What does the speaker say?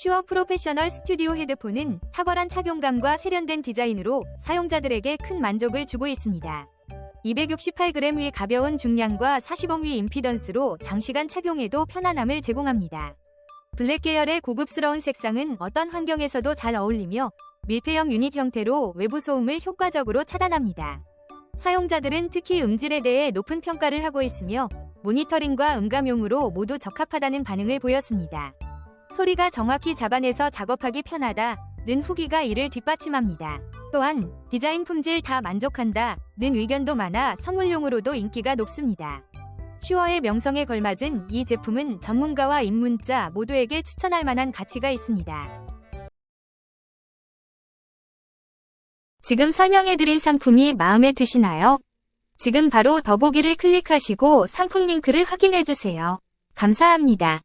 슈어 프로페셔널 스튜디오 헤드폰은 탁월한 착용감과 세련된 디자인으로 사용자들에게 큰 만족을 주고 있습니다. 268g 위 가벼운 중량과 40옴 위 임피던스로 장시간 착용해도 편안함을 제공합니다. 블랙 계열의 고급스러운 색상은 어떤 환경에서도 잘 어울리며 밀폐형 유닛 형태로 외부 소음을 효과적으로 차단합니다. 사용자들은 특히 음질에 대해 높은 평가를 하고 있으며 모니터링과 음감용으로 모두 적합하다는 반응을 보였습니다. 소리가 정확히 잡아내서 작업하기 편하다는 후기가 이를 뒷받침합니다. 또한 디자인 품질 다 만족한다는 의견도 많아 선물용으로도 인기가 높습니다. 슈어의 명성에 걸맞은 이 제품은 전문가와 입문자 모두에게 추천할 만한 가치가 있습니다. 지금 설명해드린 상품이 마음에 드시나요? 지금 바로 더보기를 클릭하시고 상품 링크를 확인해주세요. 감사합니다.